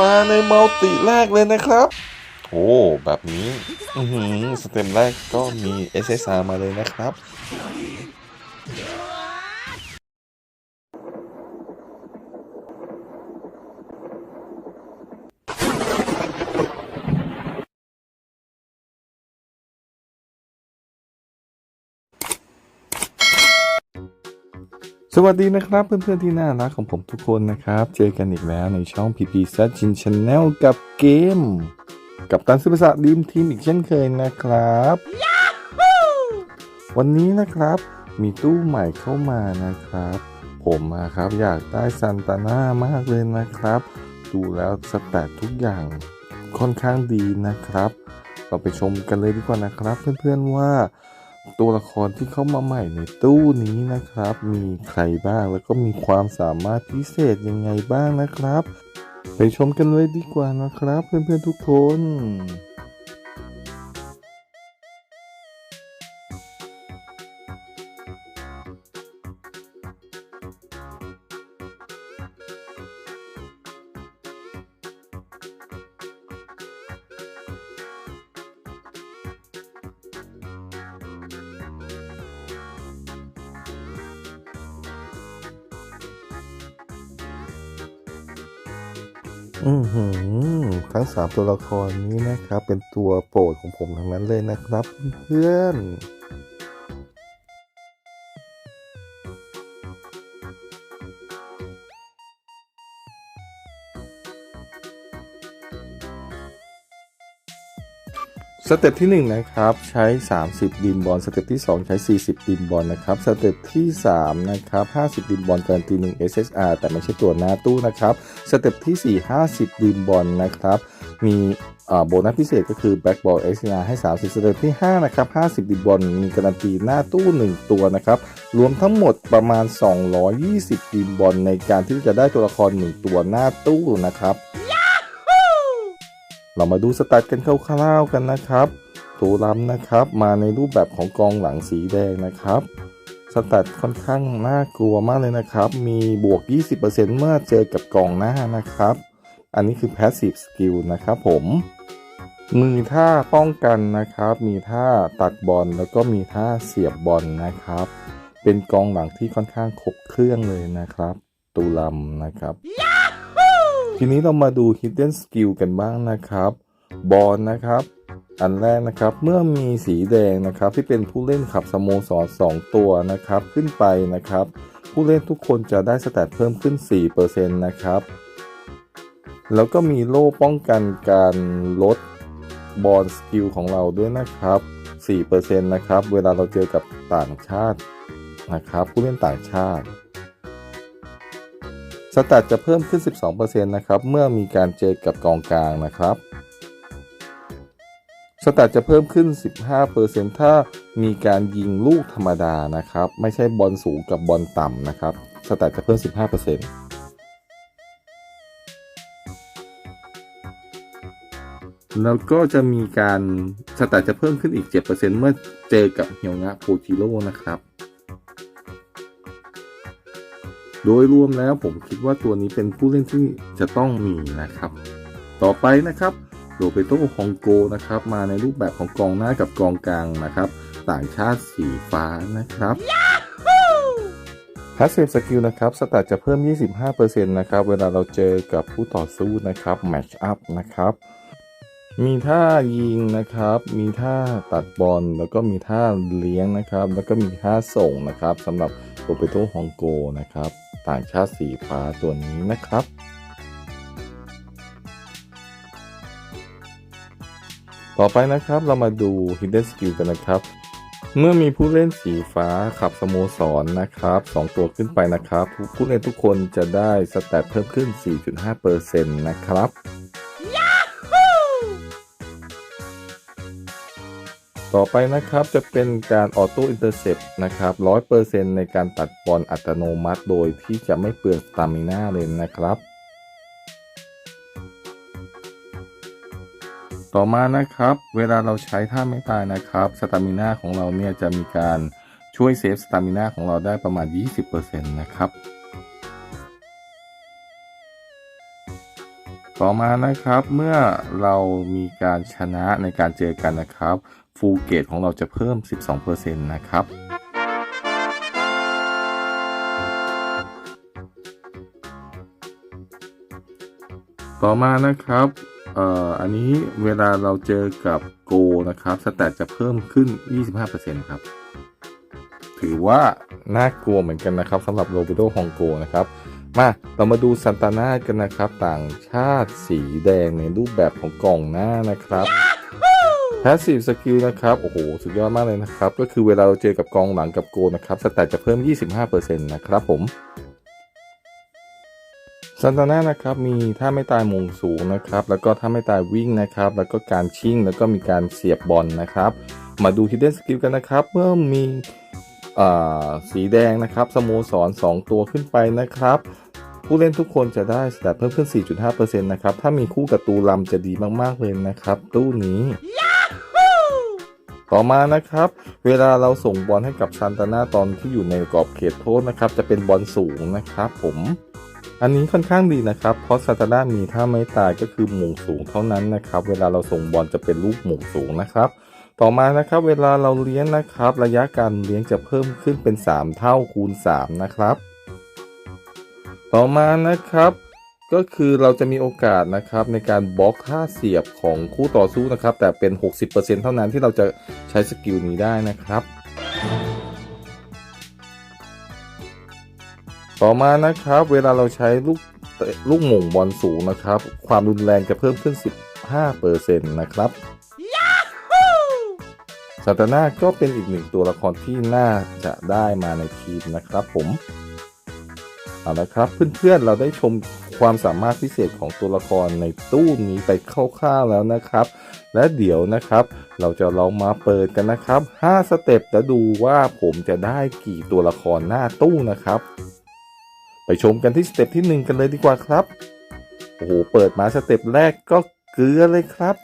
มาในมัลติแรกเลยนะครับโอ้แบบนี้สเต็มแรกก็มี SSR มาเลยนะครับ สวัสดีนะครับเพื่อนๆที่น่ารักของผมทุกคนนะครับ เจอกันอีกแล้วในช่อง PP s a t ชิน Channel กับเกม กับตันซุปเปอสารดีมทีมอีกเช่นเคยนะครับ วันนี้นะครับมีตู้ใหม่เข้ามานะครับ ผมนะครับอยากได้ซันตาน่ามากเลยนะครับ ดูแล้วสแตททุกอย่างค่อนข้างดีนะครับ เราไปชมกันเลยดีกว่านะครับ เพื่อนๆว่า ตัวละครที่เข้ามาใหม่ในตู้นี้นะครับ มีใครบ้างแล้วก็มีความสามารถพิเศษยังไงบ้างนะครับ ไปชมกันเลยดีกว่านะครับ เพื่อนๆทุกคน อือหือทั้งสามตัวละครนี้นะครับ เป็นตัวโปรดของผมทั้งนั้นเลยนะครับเพื่อน สเต็ปที่1นะครับใช้ 30 ดินบอลสเต็ปที่ 2 ใช้ 40 ดินบอลนะครับสเต็ปที่3นะครับ50 ดินบอลการันตี1 SSR แต่ไม่ใช่ตัวหน้าตู้นะครับสเต็ปที่ 4 50 ดินบอลนะครับมีโบนัสพิเศษก็คือ Back Ball SCR ให้ 30 สเต็ปที่ 5 นะครับ 50 ดินบอลมีการันตีหน้าตู้ 1 ตัวนะครับ รวมทั้งหมดประมาณ 220 ดินบอลในการที่จะได้ตัวละคร 1 ตัวหน้าตู้นะครับ เรามาดูสแตทกันคร่าวๆกันนะครับตัวล้ำนะครับ มาในรูปแบบของกองหลังสีแดงนะครับสแตทค่อนข้างน่ากลัวมากเลยนะครับ มีบวก 20%เมื่อเจอกับกองหน้านะครับ อันนี้คือ Passive Skill นะครับผมมือท่าป้องกันนะครับ มีท่าตัดบอลแล้วก็มีท่าเสียบบอลนะครับ เป็นกองหลังที่ค่อนข้างครบเครื่องเลยนะครับ ตูลำนะครับ ทีนี้เรามาดู Hidden Skill กันบ้างนะครับ บอลนะครับ อันแรกนะครับ เมื่อมีสีแดงนะครับ ที่เป็นผู้เล่นขับสโมสร 2 ตัวนะครับ ขึ้นไปนะครับ ผู้เล่นทุกคนจะได้สแตทเพิ่มขึ้น 4%นะครับ แล้วก็มีโล่ป้องกันการลดบอลสกิลของเราด้วยนะครับ 4%นะครับ เวลาเราเจอกับต่างชาตินะครับ ผู้เล่นต่างชาติ สแตทจะเพิ่มขึ้น 12%นะครับ เมื่อมีการเจอกับกองกลางนะครับสแตทจะเพิ่มขึ้น 15%ถ้ามีการยิงลูกธรรมดานะครับ ไม่ใช่บอลสูงกับบอลต่ำนะครับสแตทจะเพิ่ม 15%แล้วก็จะมีการสแตทจะเพิ่มขึ้นอีก 7%เมื่อเจอกับเฮียวงะโพจิโร่นะครับ โดยรวมแล้วผมคิดว่าตัวนี้เป็นผู้เล่นที่จะต้องมีนะครับ ต่อไปนะครับโรเบโตฮองโกนะครับ มาในรูปแบบของกองหน้ากับกองกลางนะครับ ต่างชาติสีฟ้านะครับ p a s s i v e Skill นะครับสแตทจะเพิ่ม 25%นะครับ เวลาเราเจอกับผู้ต่อสู้นะครับ Match Up นะครับ มีท่ายิงนะครับ มีท่าตัดบอล แล้วก็มีท่าเลี้ยงนะครับ แล้วก็มีท่าส่งนะครับสำหรับ โรเบโตฮองโกนะครับ ต่างชาติสีฟ้าตัวนี้นะครับ ต่อไปนะครับเรามาดู Hidden Skill กันนะครับ เมื่อมีผู้เล่นสีฟ้าขับสโมสรนะครับ 2 ตัวขึ้นไปนะครับ ผู้เล่นทุกคนจะได้สแตทเพิ่มขึ้น 4.5%นะครับ ต่อไปนะครับจะเป็นการออโต้อินเตอร์เซปนะครับ100%ในการตัดบอลอัตโนมัติ โดยที่จะไม่เปลืองสตามิน่าเลยนะครับ ต่อมานะครับ เวลาเราใช้ท่าไม่ตายนะครับสตามิน่าของเราเนี่ยจะมีการช่วยเซฟสตามิน่าของเราได้ประมาณ 20%นะครับต่อมานะครับเมื่อเรามีการชนะในการเจอกันนะครับ ฟูเกตของเราจะเพิ่ม 12%นะครับ ต่อมานะครับเอ่ออันนี้เวลาเราเจอกับโกนะครับสแตทจะเพิ่มขึ้น 25%ครับ ถือว่าน่ากลัวเหมือนกันนะครับสำหรับโรบิโดฮองโกนะครับ มาเรามาดูซันตาน่ากันนะครับ ต่างชาติสีแดงในรูปแบบของกล่องหน้านะครับ พสซีฟสกิลนะครับ โอ้โห สุดยอดมากเลยนะครับ ก็คือเวลาเราเจอกับกองหลังกับโกนะครับสแตทจะเพิ่ม 25%นะครับผมซันตาน่านะครับ มีท่าไม่ตายมงสูงนะครับ แล้วก็ท่าไม่ตายวิ่งนะครับ แล้วก็การชิ่ง แล้วก็มีการเสียบบอลนะครับ มาดู Hidden Skill กันนะครับ เมื่อมีอสีแดงนะครับสโมสร 2 ตัวขึ้นไปนะครับผู้เล่นทุกคนจะได้สแตทเพิ่มขึ้น 4.5%นะครับ ถ้ามีคู่กับตูลำจะดีมาก ๆ เลยนะครับ ตู้นี้ ต่อมานะครับ เวลาเราส่งบอลให้กับซันตาน่าตอนที่อยู่ในกรอบเขตโทษนะครับ จะเป็นบอลสูงนะครับ ผม อันนี้ค่อนข้างดีนะครับ เพราะซันตาน่ามีท่าไม่ตายก็คือหม่งสูงเท่านั้นนะครับ เวลาเราส่งบอลจะเป็นลูกหม่งสูงนะครับต่อมานะครับเวลาเราเลี้ยงนะครับ ระยะการเลี้ยงจะเพิ่มขึ้นเป็น 3 เท่าคูณ 3 นะครับ ต่อมานะครับ ก็คือเราจะมีโอกาสนะครับในการบล็อกท่าเสียบของคู่ต่อสู้นะครับ แต่เป็น 60%เท่านั้นที่เราจะใช้สกิลนี้ได้นะครับ ต่อมานะครับ เวลาเราใช้ลูกเตะลูกหม่งบอลสูงนะครับ ความรุนแรงจะเพิ่มขึ้น 15%นะครับซาตาน่าก็เป็นอีกหนึ่งตัวละครที่น่าจะได้มาในทีมนะครับผม เอาละครับเพื่อนๆเราได้ชม ความสามารถพิเศษของตัวละครในตู้นี้ไปคร่าวๆแล้วนะครับ และเดี๋ยวนะครับ เราจะลองมาเปิดกันนะครับ 5 สเต็ปแล้วดูว่าผมจะได้กี่ตัวละครหน้าตู้นะครับ ไปชมกันที่สเต็ปที่ 1 กันเลยดีกว่าครับ โอ้โห เปิดมาสเต็ปแรกก็เกลือเลยครับ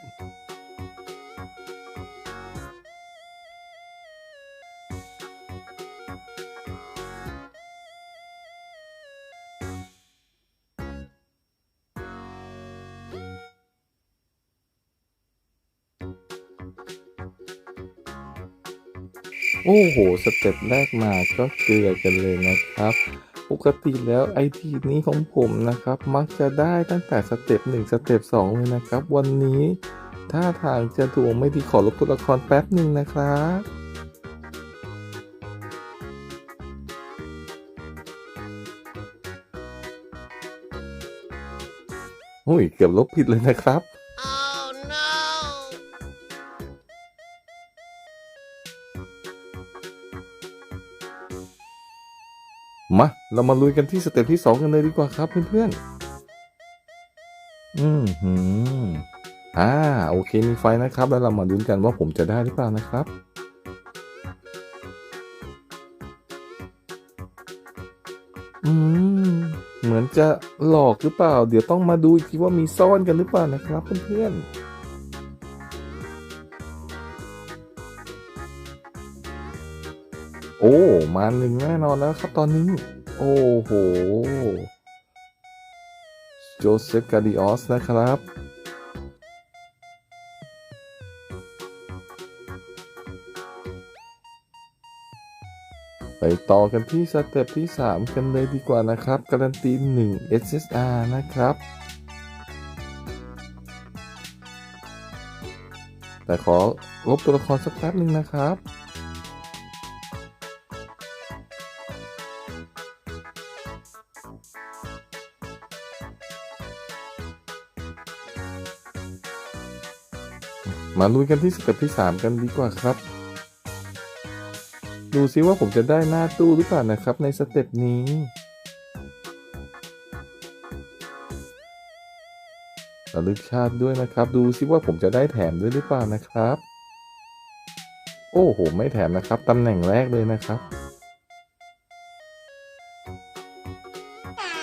โอ้โห สเต็ปแรกมาก็เกลือกันเลยนะครับ ปกติแล้วไอทีนี้ของผมนะครับ มักจะได้ตั้งแต่สเต็ปหนึ่งสเต็ปสองเลยนะครับ วันนี้ท่าทางจะดวงไม่ดีขอลบตัวละครแป๊บหนึ่งนะครับโอ้ยเกือบลบผิดเลยนะครับ เรามาลุยกันที่สเต็ปที่ 2 กันเลยดีกว่าครับเพื่อนๆ อืมหืมอ่าโอเคมีไฟนะครับ แล้วเรามาลุ้นกันว่าผมจะได้หรือเปล่านะครับ อืม เหมือนจะหลอกหรือเปล่า เดี๋ยวต้องมาดูอีกทีว่ามีซ่อนกันหรือเปล่านะครับเพื่อนๆโอ้ มาหนึ่งแน่นอนแล้วครับตอนนี้ โอ้โห โจเซฟกาดิออสนะครับ ไปต่อกันที่สเต็ปที่ 3 กันเลยดีกว่านะครับ การันตี 1 SSR นะครับแต่ขอลบตัวละครสักแป๊บหนึ่งนะครับ มาลุยกันที่สเต็ปที่ 3 กันดีกว่าครับ ดูซิว่าผมจะได้หน้าตู้หรือเปล่านะครับในสเต็ปนี้ระลึกชาติด้วยนะครับ ดูซิว่าผมจะได้แถมด้วยหรือเปล่านะครับ โอ้โห ไม่แถมนะครับตำแหน่งแรกเลยนะครับ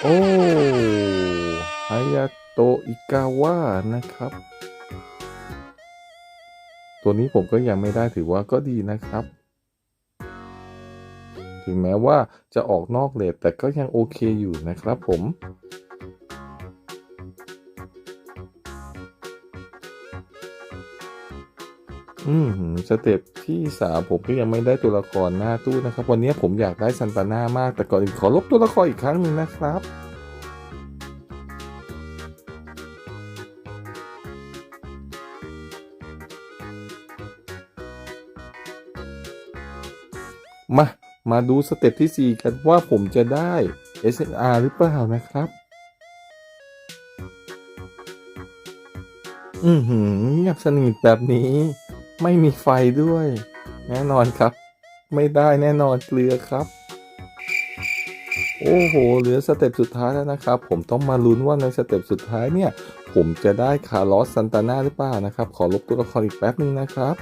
โอ้ฮายาโตอิกาวะนะครับ ตัวนี้ผมก็ยังไม่ได้ถือว่าก็ดีนะครับ ถึงแม้ว่าจะออกนอกเลทแต่ก็ยังโอเคอยู่นะครับผมอืมสเต็ปที่สามผมก็ยังไม่ได้ตัวละครหน้าตู้นะครับ วันนี้ผมอยากได้ซันตาน่ามากแต่ก่อนอื่นขอลบตัวละครอีกครั้งหนึ่งนะครับ มา มาดูสเต็ปที่ 4 กันว่าผมจะได้ SNR หรือเปล่านะครับ อือหือเงียบสนิทแบบนี้ ไม่มีไฟด้วย แน่นอนครับ ไม่ได้แน่นอนเกลือครับ โอ้โห เหลือสเต็ปสุดท้ายแล้วนะครับ ผมต้องมาลุ้นว่าในสเต็ปสุดท้ายเนี่ย ผมจะได้คาร์ลอสซันตาน่าหรือเปล่านะครับ ขอลบตัวละครอีกแป๊บนึงนะครับ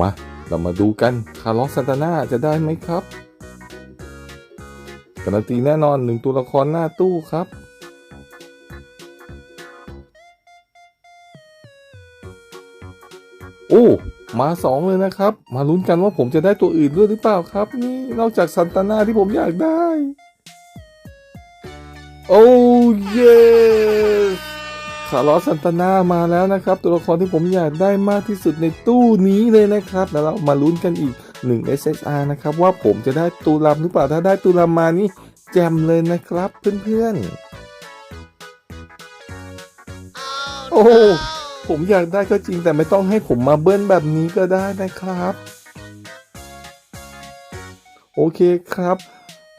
มา เรามาดูกัน คาร์ลอสซันตาน่าจะได้ไหมครับ การันตีแน่นอนหนึ่งตัวละครหน้าตู้ครับ โอ้มาสองเลยนะครับ มาลุ้นกันว่าผมจะได้ตัวอื่นด้วยหรือเปล่าครับ นี่นอกจากซันตาน่าที่ผมอยากได้ โอ้เยส คาร์ลอสซันตานามาแล้วนะครับ ตัวละครที่ผมอยากได้มากที่สุดในตู้นี้เลยนะครับ แล้วเรามาลุ้นกันอีก 1 SSR นะครับ ว่าผมจะได้ตูรำหรือเปล่าถ้าได้ตูรำมานี่แจมเลยนะครับเพื่อนๆ โอ้ผมอยากได้ก็จริงแต่ไม่ต้องให้ผมมาเบิ้ลแบบนี้ก็ได้นะครับ โอเคครับ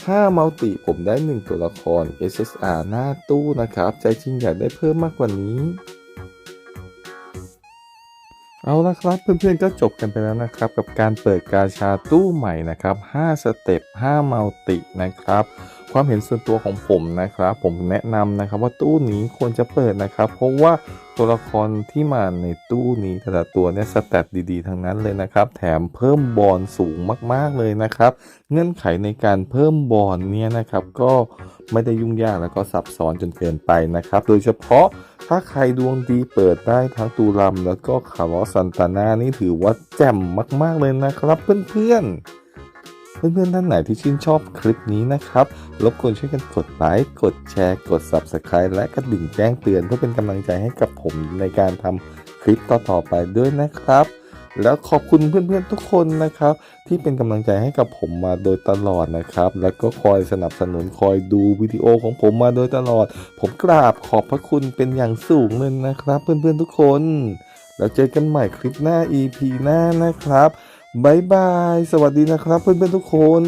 5มัลติผมได้ 1 ตัวละคร SSR หน้าตู้นะครับ ใจจริงอยากได้เพิ่มมากกว่านี้ เอาละครับเพื่อนๆก็จบกันไปแล้วนะครับ กับการเปิดกาชาตู้ใหม่นะครับ 5 สเต็ป 5 มัลตินะครับความเห็นส่วนตัวของผมนะครับ ผมแนะนำนะครับว่าตู้นี้ควรจะเปิดนะครับ เพราะว่า ตัวละครที่มาในตู้นี้แต่ละตัวเนี่ยสแตทดีๆทั้งนั้นเลยนะครับ แถมเพิ่มบอลสูงมากๆเลยนะครับ เงื่อนไขในการเพิ่มบอลเนี่ยนะครับ ก็ไม่ได้ยุ่งยากแล้วก็ซับซ้อนจนเกินไปนะครับ โดยเฉพาะถ้าใครดวงดีเปิดได้ทั้งตูรัมแล้วก็คาร์ลอสซันตาน่านี่ถือว่าแจ่มมากๆเลยนะครับเพื่อนๆ เพื่อนๆท่านไหนที่ชื่นชอบคลิปนี้นะครับรบกวนช่วยกันกดไลค์กดแชร์ กด Subscribe และกระดิ่งแจ้งเตือนเพื่อเป็นกำลังใจให้กับผมในการทำคลิปต่อๆไปด้วยนะครับ แล้วขอบคุณเพื่อนๆทุกคนนะครับ ที่เป็นกำลังใจให้กับผมมาโดยตลอดนะครับ แล้วก็คอยสนับสนุนคอยดูวิดีโอของผมมาโดยตลอด ผมกราบขอบพระคุณเป็นอย่างสูงเลยนะครับ เพื่อนๆทุกคน แล้วเจอกันใหม่คลิปหน้า EP หน้านะครับ บายบาย สวัสดีนะครับเพื่อนๆทุกคน